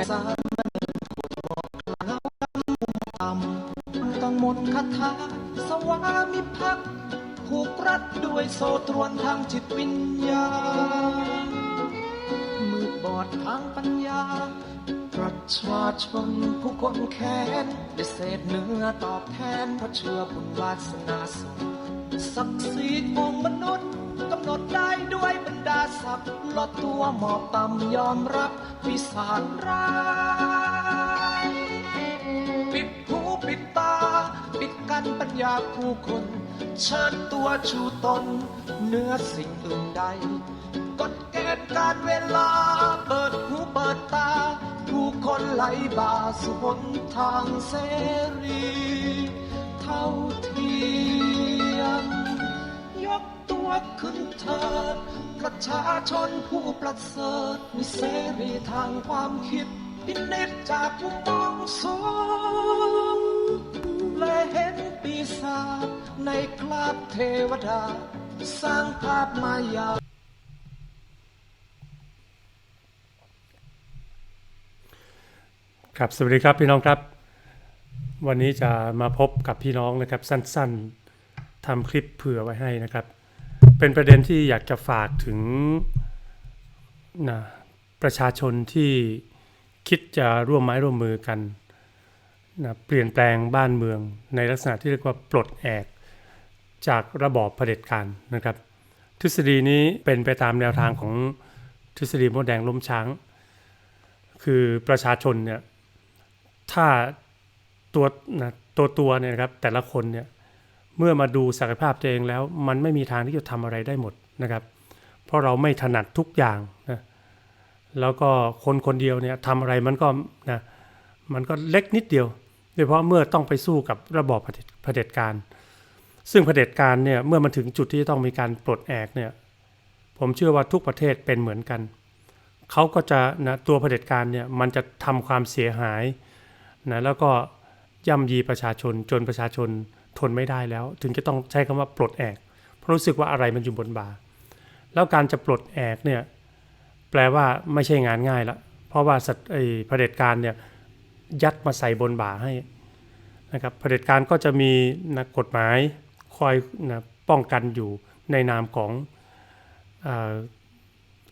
แผ่สารมันโคตรบอกกล่าวดำมุมต่ำต้องหมดคาถาสวามิภักดิ์ผูกรัดด้วยโซตรวนทางจิตวิญญาณมืดบอดทางปัญญา ประชาชนผู้คนแค้นได้เศษเนื้อตอบแทนเพราะเชื่อบุญวาสนาสูงศักดิ์ศรีของมนุษย์ กำหนดได้ด้วยบรรดาศักดิ์ลดตัวหมอบต่ำยอมรับวิสารร้ายปิดหูปิดตา ปิดกันปัญญาผู้คนเชิญตัวชูตนเหนื้อสิ่งอื่นใดกฎเกณฑ์การเวลา เปิดหูเปิดตา ผู้คนไหลบ่าสู่หนทางเสรี เท่าเทียมยกตัว ขึ้นเถิดประชาชนผู้ประเสริฐมีเสรีทางความคิดพินิจจากมุมมองสงและเห็นปีศาจในคราบเทวดา สร้างภาพมายาครับสวัสดีครับพี่น้องครับ วันนี้จะมาพบกับพี่น้องนะครับสั้นๆทำคลิปเผื่อไว้ให้นะครับ เป็นประเด็นที่อยากจะฝากถึงนะประชาชนที่คิดจะร่วมไม้ร่วมมือกันนะเปลี่ยนแปลงบ้านเมืองในลักษณะที่เรียกว่าปลดแอกจากระบอบเผด็จการนะครับ ทฤษฎีนี้เป็นไปตามแนวทางของทฤษฎีมดแดงล้มช้าง คือประชาชนเนี่ยถ้าตัวนะตัวตัวเนี่ยนะครับแต่ละคนเนี่ย เมื่อมาดูศักยภาพตัวเองแล้ว มันไม่มีทางที่จะทำอะไรได้หมดนะครับ เพราะเราไม่ถนัดทุกอย่างนะแล้วก็คนคนเดียวเนี่ยทำอะไรมันก็นะมันก็เล็กนิดเดียวโดยเฉพาะเมื่อต้องไปสู้กับระบอบเผด็จเผด็จการ ซึ่งเผด็จการเนี่ยเมื่อมันถึงจุดที่จะต้องมีการปลดแอกเนี่ยผมเชื่อว่าทุกประเทศเป็นเหมือนกันเขาก็จะนะตัวเผด็จการเนี่ยมันจะทำความเสียหายนะแล้วก็ย่ำยีประชาชนจนประชาชน ทนไม่ได้แล้ว ถึงจะต้องใช้คำว่าปลดแอกเพราะรู้สึกว่าอะไรมันอยู่บนบาแล้วการจะปลดแอกเนี่ยแปลว่าไม่ใช่งานง่ายละเพราะว่าสัตว์ไอ้เผด็จการเนี่ยยัดมาใส่บนบ่าให้นะครับเผด็จการก็จะมีนะกฎหมายคอยนะป้องกันอยู่ในนามของอ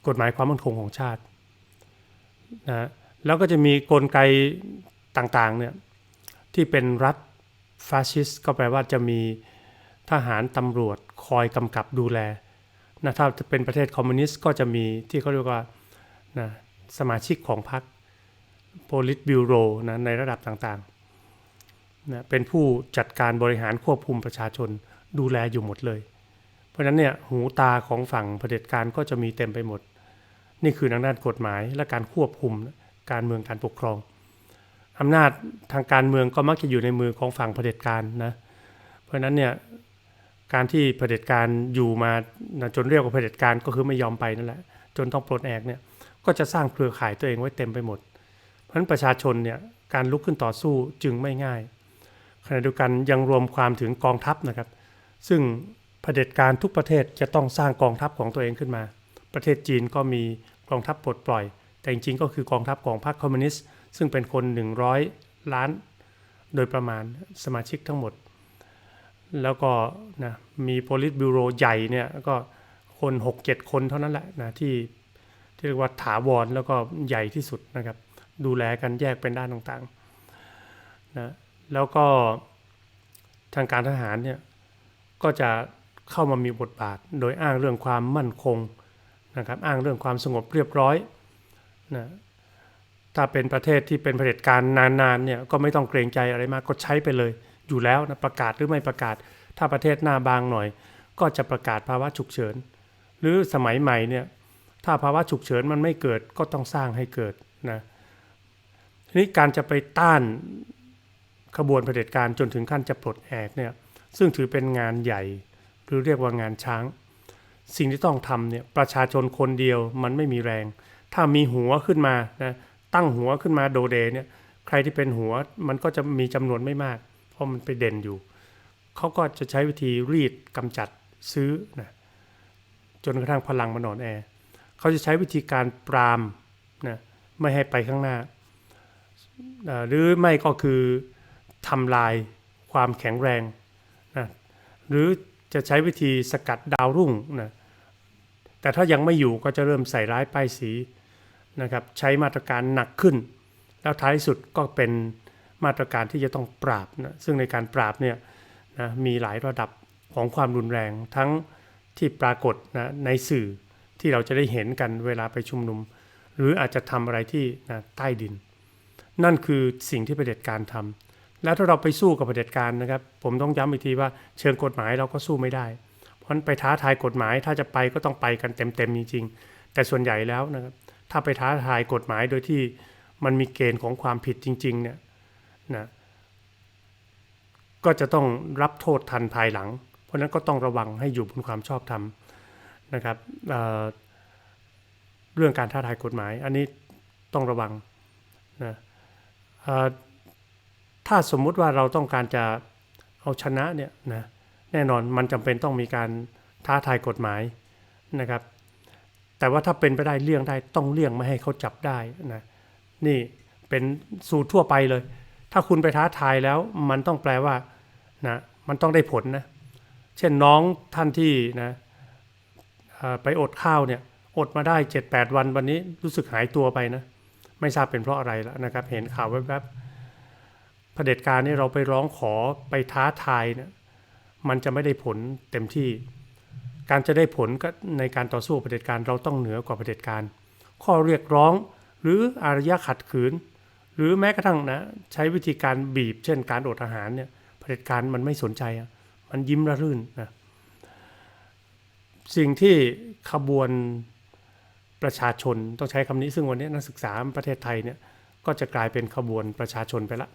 กฎหมายความมั่นคงของชาตินะแล้วก็จะมีกลไกต่างๆเนี่ยที่เป็นรัฐ ฟาสชิสต์ก็แปลว่าจะมีทหารตำรวจคอยกำกับดูแลนะถ้าจะเป็นประเทศคอมมิวนิสต์ก็จะมีที่เขาเรียกว่านะสมาชิกของพรรคโพลิตบิวโรนะในระดับต่างๆนะเป็นผู้จัดการบริหารควบคุมประชาชนดูแลอยู่หมดเลย เพราะฉะนั้นเนี่ยหูตาของฝั่งเผด็จการก็จะมีเต็มไปหมด นี่คือทางด้านกฎหมายและการควบคุมการเมืองการปกครอง อำนาจทางการเมืองก็มักจะอยู่ในมือของฝั่งเผด็จการนะ เพราะฉะนั้นเนี่ยการที่เผด็จการอยู่มานะจนเรียกว่าเผด็จการก็คือไม่ยอมไปนั่นแหละจนต้องปลดแอกเนี่ยก็จะสร้างเครือข่ายตัวเองไว้เต็มไปหมด เพราะฉะนั้นประชาชนเนี่ยการลุกขึ้นต่อสู้จึงไม่ง่ายขณะเดียวกันยังรวมความถึงกองทัพนะครับ ซึ่งเผด็จการทุกประเทศจะต้องสร้างกองทัพของตัวเองขึ้นมา ประเทศจีนก็มีกองทัพปลดปล่อย แต่จริงๆก็คือกองทัพของพรรคคอมมิวนิสต์ ซึ่งเป็นคน 100 ล้าน โดยประมาณสมาชิกทั้งหมด แล้วก็นะมีโพลิตบิวโรใหญ่เนี่ยก็คน 6-7 คนเท่านั้นแหละนะที่ที่เรียกว่าถาวรแล้วก็ใหญ่ที่สุดนะครับ ดูแลกันแยกเป็นด้านต่างๆนะแล้วก็ทางการทหารเนี่ยก็จะเข้ามามีบทบาท โดยอ้างเรื่องความมั่นคงนะครับอ้างเรื่องความสงบเรียบร้อยนะ ถ้าเป็นประเทศที่เป็นเผด็จการนานๆเนี่ยก็ไม่ต้องเกรงใจอะไรมากก็ใช้ไปเลย อยู่แล้วนะประกาศหรือไม่ประกาศ ถ้าประเทศหน้าบางหน่อย ก็จะประกาศภาวะฉุกเฉิน หรือสมัยใหม่เนี่ยถ้าภาวะฉุกเฉินมันไม่เกิดก็ต้องสร้างให้เกิดนะทีนี้การจะไปต้านขบวนเผด็จการจนถึงขั้นจะปลดแอกเนี่ยซึ่งถือเป็นงานใหญ่หรือเรียกว่างานช้าง สิ่งที่ต้องทำเนี่ยประชาชนคนเดียวมันไม่มีแรง ถ้ามีหัวขึ้นมานะ ตั้งหัวขึ้นมาโดเดเนี่ยใครที่เป็นหัวมันก็จะมีจำนวนไม่มาก เพราะมันไปเด่นอยู่เขาก็จะใช้วิธีรีดกำจัดซื้อนะจนกระทั่งพลังมันอ่อนแอเขาจะใช้วิธีการปรามนะไม่ให้ไปข้างหน้าอ่าหรือไม่ก็คือทำลายความแข็งแรงนะหรือจะใช้วิธีสกัดดาวรุ่งนะแต่ถ้ายังไม่อยู่ก็จะเริ่มใส่ร้ายป้ายสี นะครับใช้มาตรการหนักขึ้น แล้วท้ายสุดก็เป็นมาตรการที่จะต้องปราบนะซึ่งในการปราบเนี่ยนะมีหลายระดับของความรุนแรงทั้งที่ปรากฏนะในสื่อที่เราจะได้เห็นกันเวลาไปชุมนุม หรืออาจจะทำอะไรที่นะใต้ดิน นั่นคือสิ่งที่เผด็จการทำแล้วถ้าเราไปสู้กับเผด็จการนะครับ ผมต้องย้ำอีกทีว่าเชิงกฎหมายเราก็สู้ไม่ได้ เพราะไปท้าทายกฎหมายถ้าจะไปก็ต้องไปกันเต็มๆจริงๆแต่ส่วนใหญ่แล้วนะครับ ถ้าไปท้าทายกฎหมายโดยที่มันมีเกณฑ์ของความผิดจริงๆเนี่ยนะก็จะต้องรับโทษทันภายหลัง เพราะนั้นก็ต้องระวังให้อยู่บนความชอบธรรมนะครับเเรื่องการท้าทายกฎหมาย อันนี้ต้องระวังนะถ้าสมมุติว่าเราต้องการจะเอาชนะเนี่ยนะแน่นอนมันจำเป็นต้องมีการท้าทายกฎหมายนะครับ แต่ว่าถ้าเป็นไปได้เลี่ยงได้ต้องเลี่ยงไม่ให้เขาจับได้นะนี่เป็นสูตรทั่วไปเลย ถ้าคุณไปท้าทายแล้วมันต้องแปลว่านะมันต้องได้ผลนะเช่นน้องท่านที่นะไปอดข้าวเนี่ยอดมาได้ 7-8 วันวันนี้รู้สึกหายตัวไปนะไม่ทราบเป็นเพราะอะไรแล้วนะครับ เห็นข่าวแวบๆเผด็จการนี่เราไปร้องขอไปท้าทายเนี่ยมันจะไม่ได้ผลเต็มที่ การจะได้ผลก็ในการต่อสู้เผด็จการเราต้องเหนือกว่าเผด็จการ ข้อเรียกร้องหรืออารยะขัดขืน หรือแม้กระทั่งนะใช้วิธีการบีบ เช่นการอดอาหารเนี่ยเผด็จการมันไม่สนใจ มันยิ้มระรื่นนะสิ่งที่ขบวนประชาชนต้องใช้คำนี้ซึ่งวันนี้นักศึกษาประเทศไทยเนี่ยก็จะกลายเป็นขบวนประชาชนไปละ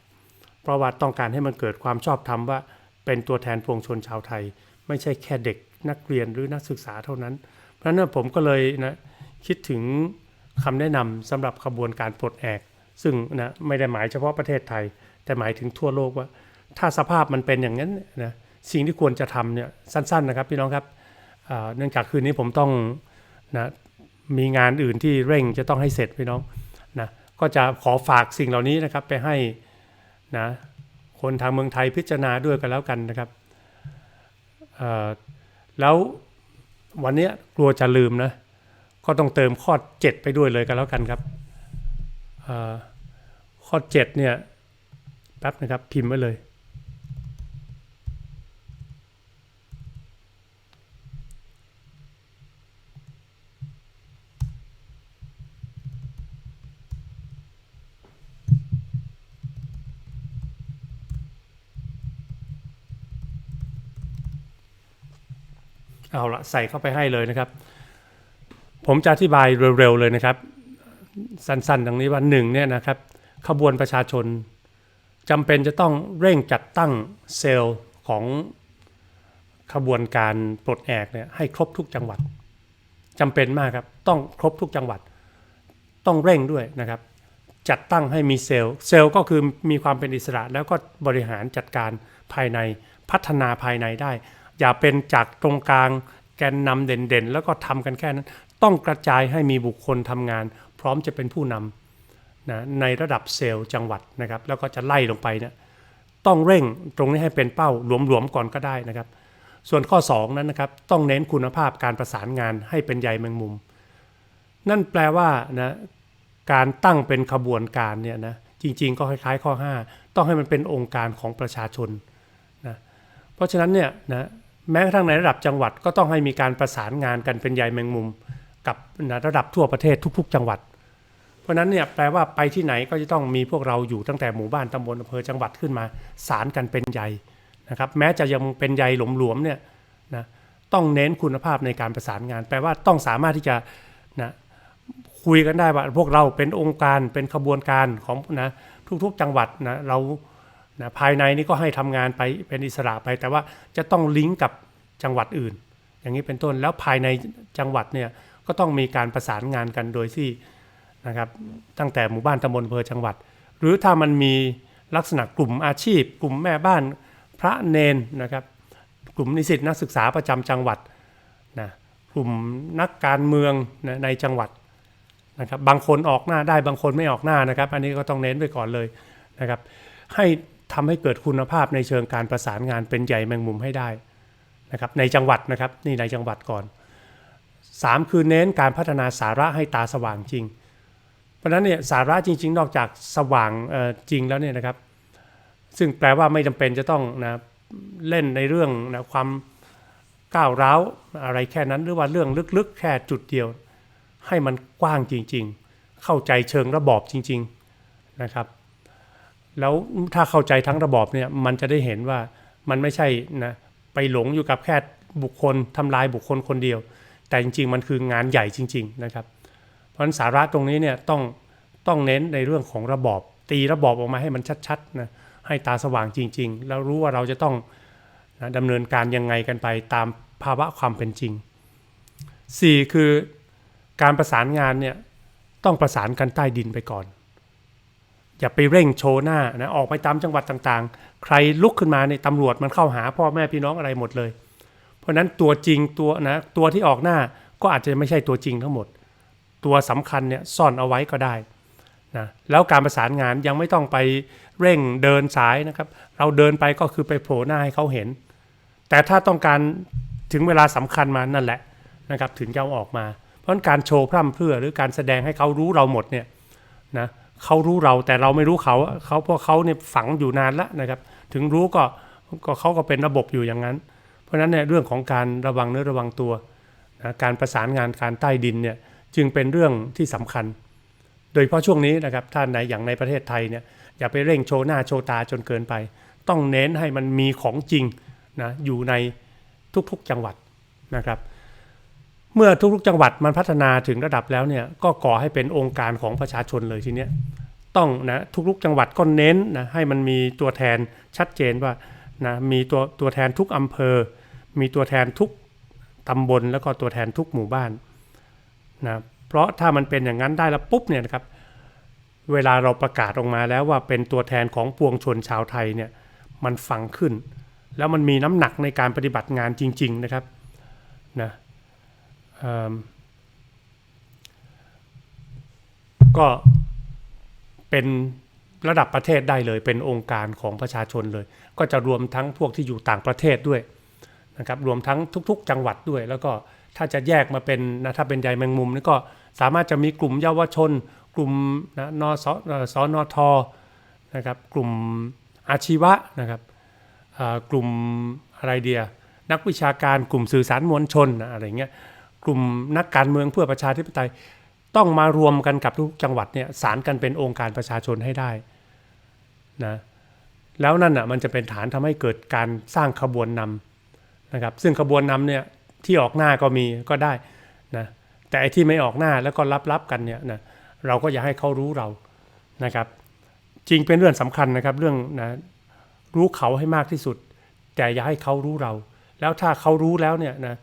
เพราะว่าต้องการให้มันเกิดความชอบธรรมว่าเป็นตัวแทนปวงชนชาวไทย ไม่ใช่แค่เด็ก นักเรียนหรือนักศึกษาเท่านั้น เพราะนั้นผมก็เลยนะคิดถึงคำแนะนำสำหรับขบวนการปลดแอก ซึ่งนะไม่ได้หมายเฉพาะประเทศไทย แต่หมายถึงทั่วโลกว่า ถ้าสภาพมันเป็นอย่างนั้นนะสิ่งที่ควรจะทำเนี่ยสั้นๆนะครับพี่น้องครับเนื่องจากคืนนี้ผมต้องนะมีงานอื่นที่เร่งจะต้องให้เสร็จพี่น้องนะก็จะขอฝากสิ่งเหล่านี้นะครับไปให้นะคนทางเมืองไทยพิจารณาด้วยกันแล้วกันนะครับเอ่อ แล้ววันนี้กลัวจะลืมนะ ก็ต้องเติมข้อ 7 ไปด้วยเลยกันแล้วกันครับเอ่อข้อ 7 เนี่ยแป๊บนะครับพิมพ์ไว้เลย เอาละใส่เข้าไปให้เลยนะครับ ผมจะอธิบายเร็วๆเลยนะครับ สั้นๆดังนี้ว่าหนึ่งเนี่ยนะครับขบวนประชาชนจำเป็นจะต้องเร่งจัดตั้งเซลล์ของขบวนการปลดแอกเนี่ยให้ครบทุกจังหวัดจำเป็นมากครับ ต้องครบทุกจังหวัด ต้องเร่งด้วยนะครับ จัดตั้งให้มีเซลล์ เซลล์ก็คือมีความเป็นอิสระ แล้วก็บริหารจัดการภายในพัฒนาภายในได้ อย่าเป็นจากตรงกลางแกนนำเด่นๆ แล้วก็ทำกันแค่นั้น ต้องกระจายให้มีบุคคลทำงาน พร้อมจะเป็นผู้นำนะในระดับเซลล์จังหวัดนะครับ แล้วก็จะไล่ลงไปเนี่ยต้องเร่งตรงนี้ให้เป็นเป้าหลวมๆก่อนก็ได้นะครับ ส่วนข้อ 2 นั้นนะครับ ต้องเน้นคุณภาพการประสานงานให้เป็นใยแมงมุม นั่นแปลว่านะการตั้งเป็นขบวนการเนี่ยนะจริงๆ ก็คล้ายๆ ข้อ 5 ต้องให้มันเป็นองค์การของประชาชนนะเพราะฉะนั้นเนี่ยนะ แม้กระทั่งในระดับจังหวัดก็ต้องให้มีการประสานงานกันเป็นใยแมงมุม กับระดับทั่วประเทศทุก ๆ จังหวัด เพราะฉะนั้นเนี่ยแปลว่าไปที่ไหนก็จะต้องมีพวกเราอยู่ตั้งแต่หมู่บ้านตำบลอำเภอจังหวัดขึ้นมาสารกันเป็นใยนะครับแม้จะยังเป็นใยหลวมๆเนี่ยนะต้องเน้นคุณภาพในการประสานงาน แปลว่าต้องสามารถที่จะนะคุยกันได้ว่าพวกเราเป็นองค์การเป็นขบวนการของนะทุกๆจังหวัดนะเรา นะภายในนี่ก็ให้ทำงานไปเป็นอิสระไป แต่ว่าจะต้องลิงก์กับจังหวัดอื่น อย่างนี้เป็นต้นแล้วภายในจังหวัดเนี่ยก็ต้องมีการประสานงานกันโดยที่นะครับตั้งแต่หมู่บ้านตำบลอำเภอจังหวัด หรือถ้ามันมีลักษณะกลุ่มอาชีพ กลุ่มแม่บ้านพระเนนนะครับกลุ่มนิสิตนักศึกษาประจำจังหวัดนะกลุ่มนักการเมืองนะในจังหวัดนะครับบางคนออกหน้าได้บางคนไม่ออกหน้านะครับ อันนี้ก็ต้องเน้นไว้ก่อนเลยนะครับให้ ทำให้เกิดคุณภาพในเชิงการประสานงานเป็นใหญ่แมงมุมให้ได้นะครับในจังหวัดนะครับนี่ในจังหวัดก่อน 3 คือเน้นการพัฒนาสาระให้ตาสว่างจริง เพราะฉะนั้นเนี่ยสาระจริง ๆ นอกจากสว่างจริงแล้วเนี่ยนะครับ ซึ่งแปลว่าไม่จำเป็นจะต้องนะเล่นในเรื่องนะความก้าวร้าวอะไรแค่นั้นหรือว่าเรื่องลึกๆ แค่จุดเดียว ให้มันกว้างจริง ๆ เข้าใจเชิงระบอบจริง ๆนะครับ แล้วถ้าเข้าใจทั้งระบอบเนี่ยมันจะได้เห็นว่ามันไม่ใช่นะไปหลงอยู่กับแค่บุคคลทำลายบุคคลคนเดียว แต่จริง ๆ มันคืองานใหญ่จริง ๆ นะครับ เพราะฉะนั้นสาระตรงนี้เนี่ยต้องต้องเน้นในเรื่องของระบอบ ตีระบอบออกมาให้มันชัดๆนะให้ตาสว่างจริง ๆ แล้วรู้ว่าเราจะต้องนะดำเนินการยังไงกันไปตามภาวะความเป็นจริง 4 คือการประสานงานเนี่ยต้องประสานกันใต้ดินไปก่อน อย่าไปเร่งโชว์หน้านะออกไปตามจังหวัดต่างๆ ใครลุกขึ้นมาเนี่ยตำรวจมันเข้าหาพ่อแม่พี่น้องอะไรหมดเลย เพราะนั้นตัวจริงตัวนะตัวที่ออกหน้าก็อาจจะไม่ใช่ตัวจริงทั้งหมด ตัวสำคัญเนี่ยซ่อนเอาไว้ก็ได้นะแล้วการประสานงานยังไม่ต้องไปเร่งเดินสายนะครับ เราเดินไปก็คือไปโผล่หน้าให้เขาเห็น แต่ถ้าต้องการถึงเวลาสำคัญมานั่นแหละนะครับถึงจะเอาออกมา เพราะนั้นการโชว์พร่ำเพื่อหรือการแสดงให้เขารู้เราหมดเนี่ยนะ เขารู้เราแต่เราไม่รู้เขาเขาเพราะเขาเนี่ยฝังอยู่นานแล้วนะครับ ถึงรู้ก็ก็เขาก็เป็นระบบอยู่อย่างนั้น เพราะฉะนั้นเนี่ยเรื่องของการระวังเนื้อระวังตัวนะการประสานงานการใต้ดินเนี่ยจึงเป็นเรื่องที่สำคัญ โดยเฉพาะช่วงนี้นะครับถ้าในอย่างในประเทศไทยเนี่ยอย่าไปเร่งโชว์หน้าโชว์ตาจนเกินไป ต้องเน้นให้มันมีของจริงนะอยู่ในทุกๆจังหวัดนะครับ เมื่อทุกๆจังหวัดมันพัฒนาถึงระดับแล้วเนี่ยก็ก่อให้เป็นองค์การของประชาชนเลยทีเนี้ย ต้องนะทุกๆจังหวัดก็เน้นนะให้มันมีตัวแทนชัดเจนว่านะมีตัวตัวแทนทุกอำเภอ มีตัวแทนทุกตำบลแล้วก็ตัวแทนทุกหมู่บ้านนะเพราะถ้ามันเป็นอย่างนั้นได้แล้วปุ๊บเนี่ยนะครับเวลาเราประกาศออกมาแล้วว่าเป็นตัวแทนของปวงชนชาวไทยเนี่ยมันฟังขึ้น แล้วมันมีน้ำหนักในการปฏิบัติงานจริง ๆนะครับนะเอิ่มก็ เป็นระดับประเทศได้เลย เป็นองค์การของประชาชนเลย ก็จะรวมทั้งพวกที่อยู่ต่างประเทศด้วยนะครับรวมทั้งทุก ๆ จังหวัดด้วย แล้วก็ถ้าจะแยกมาเป็นนะถ้าเป็นใยแมงมุมนี่ก็สามารถจะมีกลุ่มเยาวชน กลุ่มนะนสอ่อสนทนะครับกลุ่มอาชีวะนะครับกลุ่มอะไรเดียนักวิชาการกลุ่มสื่อสารมวลชนอะไรเงี้ยกลุ่มนักการเมืองเพื่อประชาธิปไตย ต้องมารวมกันกับทุกจังหวัดเนี่ยสารกันเป็นองค์การประชาชนให้ได้นะแล้วนั่นอะมันจะเป็นฐานทำให้เกิดการสร้างขบวนนำนะครับ ซึ่งขบวนนำเนี่ยที่ออกหน้าก็มีก็ได้นะแต่ไอ้ที่ไม่ออกหน้าแล้วก็รับๆกันเนี่ยนะเราก็อย่าให้เขารู้เรานะครับ จริงเป็นเรื่องสำคัญนะครับเรื่องนะรู้เขาให้มากที่สุด แต่อย่าให้เขารู้เรา แล้วถ้าเขารู้แล้วเนี่ยนะ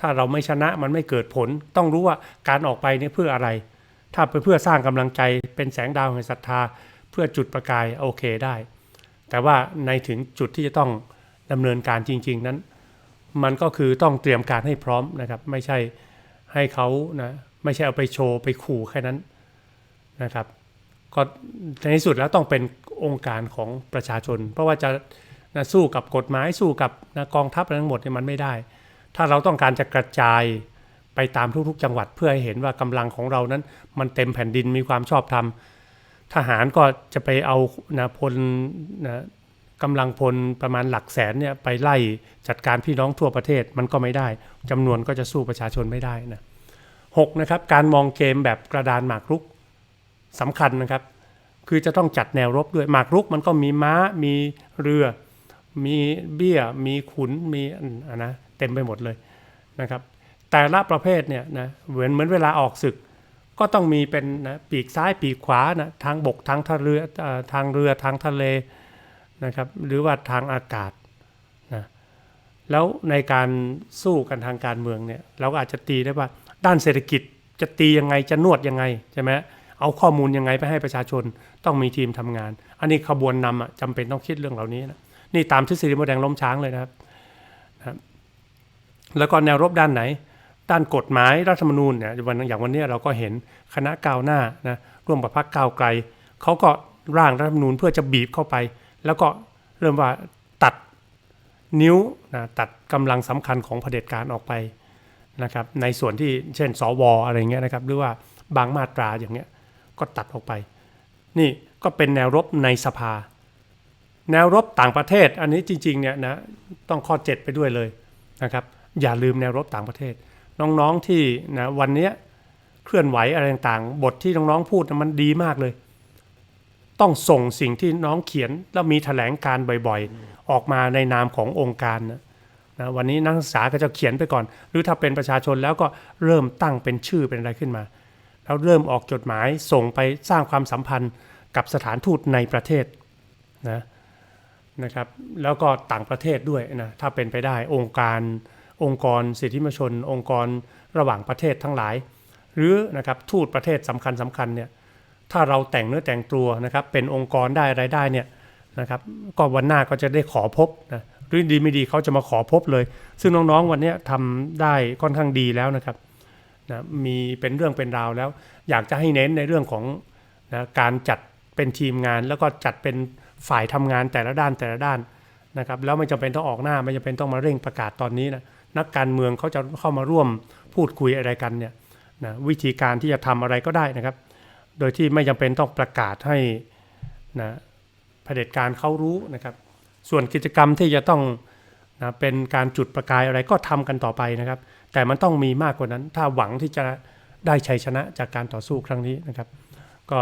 ถ้าเราไม่ชนะมันไม่เกิดผล ต้องรู้ว่าการออกไปเนี่ยเพื่ออะไร ถ้าไปเพื่อสร้างกำลังใจเป็นแสงดาวแห่งศรัทธา เพื่อจุดประกายโอเคได้ แต่ว่าในถึงจุดที่จะต้องดำเนินการจริง ๆนั้น มันก็คือต้องเตรียมการให้พร้อมนะครับ ไม่ใช่ให้เขานะไม่ใช่เอาไปโชว์ไปขู่แค่นั้นนะครับก็ในที่สุดแล้วต้องเป็นองค์การของประชาชน เพราะว่าจะนะสู้กับกฎหมายสู้กับนะกองทัพอะไรทั้งหมดเนี่ยมันไม่ได้ ถ้าเราต้องการจะกระจายไปตามทุกๆ จังหวัดเพื่อให้เห็นว่ากำลังของเรานั้น มันเต็มแผ่นดินมีความชอบธรรมทหารก็จะไปเอานะพลนะกำลังพลประมาณหลักแสนเนี่ยไปไล่จัดการพี่น้องทั่วประเทศมันก็ไม่ได้จำนวนก็จะสู้ประชาชนไม่ได้นะหกนะครับการมองเกมแบบกระดานหมากรุกสำคัญนะครับ คือจะต้องจัดแนวรบด้วยหมากรุกมันก็มีม้ามีเรือ มีเบี้ย มีขุนมีอันนะ เต็มไปหมดเลยนะครับแต่ละประเภทเนี่ยนะเหมือนเหมือนเวลาออกศึก ก็ต้องมีเป็นนะปีกซ้ายปีกขวานะทางบกทางทะเรือทางเรือทางทะเลนะครับหรือว่าทางอากาศนะแล้วในการสู้กันทางการเมืองเนี่ยเราก็อาจจะตีได้ว่าด้านเศรษฐกิจจะตียังไงจะนวดยังไงใช่ไหมเอาข้อมูลยังไงไปให้ประชาชนต้องมีทีมทำงาน อันนี้ขบวนนำอะจำเป็นต้องคิดเรื่องเหล่านี้นะนี่ตามทฤษฎีโมแดงล้มช้างเลยนะครับนะครับ แล้วก็แนวรบด้านไหน ด้านกฎหมายรัฐธรรมนูญเนี่ยวันอย่างวันนี้เราก็เห็นคณะก้าวหน้านะร่วมกับพรรคก้าวไกลเขาก็ร่างรัฐธรรมนูญเพื่อจะบีบเข้าไป แล้วก็เริ่มว่าตัดนิ้วนะตัดกำลังสำคัญของเผด็จการออกไปนะครับในส่วนที่เช่น สวอะไรเงี้ยนะครับหรือว่าบางมาตราอย่างเงี้ยก็ตัดออกไป นี่ก็เป็นแนวรบในสภา แนวรบต่างประเทศอันนี้จริงๆเนี่ยนะต้องข้อ 7 ไปด้วยเลยนะครับ อย่าลืมแนวรบต่างประเทศ น้องๆที่นะวันนี้เคลื่อนไหวอะไรต่างๆ บทที่น้องๆพูดนะมันดีมากเลย ต้องส่งสิ่งที่น้องเขียนแล้วมีแถลงการบ่อยๆ ออกมาในนามขององค์การนะนะวันนี้นักศึกษาก็จะเขียนไปก่อน หรือถ้าเป็นประชาชนแล้วก็เริ่มตั้งเป็นชื่อเป็นอะไรขึ้นมา แล้วเริ่มออกจดหมายส่งไปสร้างความสัมพันธ์กับสถานทูตในประเทศนะนะครับแล้วก็ต่างประเทศด้วยนะถ้าเป็นไปได้องค์การ องค์กรสิทธิมนชน องค์กรระหว่างประเทศทั้งหลาย หรือนะครับทูตประเทศสำคัญสำคัญเนี่ยถ้าเราแต่งเนื้อแต่งตัวนะครับเป็นองค์กรได้อะไรได้เนี่ยนะครับก็วันหน้าก็จะได้ขอพบนะหรือดีไม่ดีเขาจะมาขอพบเลย ซึ่งน้องๆวันนี้ยทำได้ค่อนข้างดีแล้วนะครับนะมีเป็นเรื่องเป็นราวแล้ว อยากจะให้เน้นในเรื่องของนะการจัดเป็นทีมงาน แล้วก็จัดเป็นฝ่ายทำงานแต่ละด้านแต่ละด้านนะครับแล้วไม่จำเป็นต้องออกหน้าไม่จำเป็นต้องมาเร่งประกาศตอนนี้นะ นักการเมืองเขาจะเข้ามาร่วมพูดคุยอะไรกันเนี่ยนะวิธีการที่จะทำอะไรก็ได้นะครับ โดยที่ไม่จำเป็นต้องประกาศให้นะเผด็จการเขารู้นะครับ ส่วนกิจกรรมที่จะต้องนะเป็นการจุดประกายอะไรก็ทำกันต่อไปนะครับ แต่มันต้องมีมากกว่านั้น ถ้าหวังที่จะได้ชัยชนะจากการต่อสู้ครั้งนี้นะครับ ก็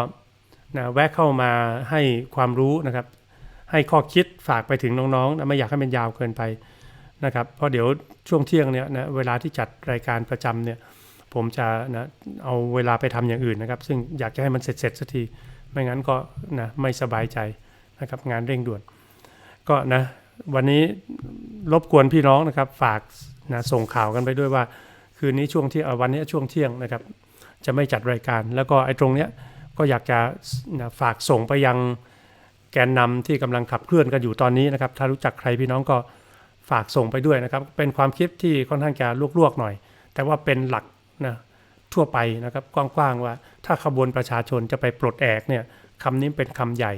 นะแวะเข้ามาให้ความรู้นะครับ ให้ข้อคิดฝากไปถึงน้องๆนะไม่อยากให้มันยาวเกินไป นะครับเพราะเดี๋ยวช่วงเที่ยงเนี่ยนะเวลาที่จัดรายการประจำเนี่ยผมจะนะเอาเวลาไปทำอย่างอื่นนะครับ ซึ่งอยากจะให้มันเสร็จๆสักที ไม่งั้นก็นะไม่สบายใจนะครับงานเร่งด่วน ก็นะวันนี้รบกวนพี่น้องนะครับ ฝากนะส่งข่าวกันไปด้วยว่า คืนนี้ช่วงที่วันนี้ช่วงเที่ยงนะครับ จะไม่จัดรายการ แล้วก็ไอ้ตรงเนี้ยก็อยากจะนะฝากส่งไปยังแกนนำที่กำลังขับเคลื่อนกันอยู่ตอนนี้นะครับ ถ้ารู้จักใครพี่น้องก็ ฝากส่งไปด้วยนะครับ เป็นความคิดที่ค่อนข้างจะลวกๆหน่อย แต่ว่าเป็นหลักนะทั่วไปนะครับกว้างๆว่าถ้าขบวนประชาชนจะไปปลดแอกเนี่ยคำนี้เป็นคำใหญ่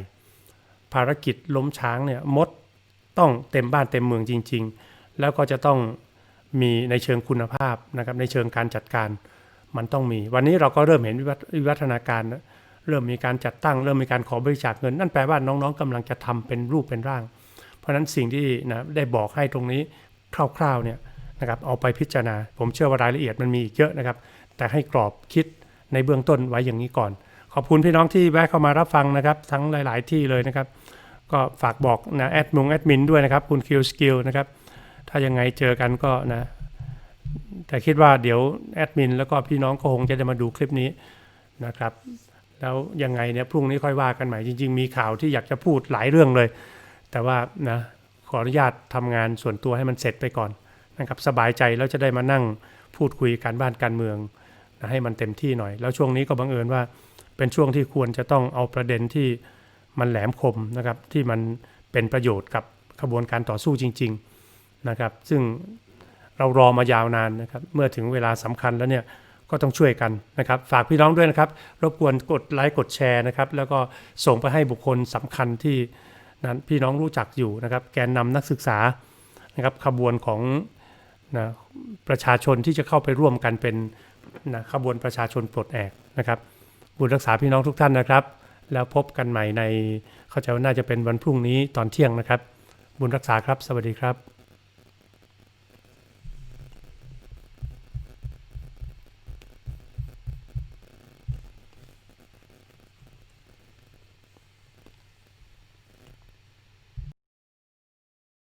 ภารกิจล้มช้างเนี่ยมดต้องเต็มบ้านเต็มเมืองจริง ๆ แล้วก็จะต้องมีในเชิงคุณภาพนะครับในเชิงการจัดการมันต้องมี วันนี้เราก็เริ่มเห็นวิวัฒนาการ เริ่มมีการจัดตั้ง เริ่มมีการขอบริจาคเงิน นั่นแปลว่าน้องๆกำลังจะทำเป็นรูปเป็นร่าง ราะฉะนั้นสิ่งที่นะได้บอกให้ตรงนี้คร่าวๆเนี่ยนะครับเอาไปพิจารณา ผมเชื่อว่ารายละเอียดมันมีอีกเยอะนะครับ แต่ให้กรอบคิดในเบื้องต้นไว้อย่างนี้ก่อน ขอบคุณพี่น้องที่แวะเข้ามารับฟังนะครับ ทั้งหลาย ๆ ที่เลยนะครับ ก็ฝากบอกนะแอดมงแอดมินด้วยนะครับ คุณคิวสกิลนะครับ ถ้ายังไงเจอกันก็นะแต่คิดว่าเดี๋ยวแอดมินแล้วก็พี่น้องก็คงจะได้มาดูคลิปนี้นะครับ แล้วยังไงเนี่ยพรุ่งนี้ค่อยว่ากันใหม่จริง ๆ มีข่าวที่อยากจะพูดหลายเรื่องเลย แต่ว่านะขออนุญาตทำงานส่วนตัวให้มันเสร็จไปก่อนนะครับสบายใจแล้วจะได้มานั่งพูดคุยการบ้านการเมืองนะให้มันเต็มที่หน่อย แล้วช่วงนี้ก็บังเอิญว่าเป็นช่วงที่ควรจะต้องเอาประเด็นที่มันแหลมคมนะครับที่มันเป็นประโยชน์กับขบวนการต่อสู้จริงๆนะครับซึ่งเรารอมายาวนานนะครับเมื่อถึงเวลาสำคัญแล้วเนี่ยก็ต้องช่วยกันนะครับ ฝากพี่น้องด้วยนะครับ รบกวนกดไลค์กดแชร์นะครับ แล้วก็ส่งไปให้บุคคลสำคัญที่ นะพี่น้องรู้จักอยู่นะครับ แกนนำนักศึกษานะครับขบวนของนะประชาชนที่จะเข้าไปร่วมกันเป็นนะขบวนประชาชนปลดแอกนะครับบุญรักษาพี่น้องทุกท่านนะครับ แล้วพบกันใหม่ในเข้าใจว่าน่าจะเป็นวันพรุ่งนี้ตอนเที่ยงนะครับ บุญรักษาครับ สวัสดีครับ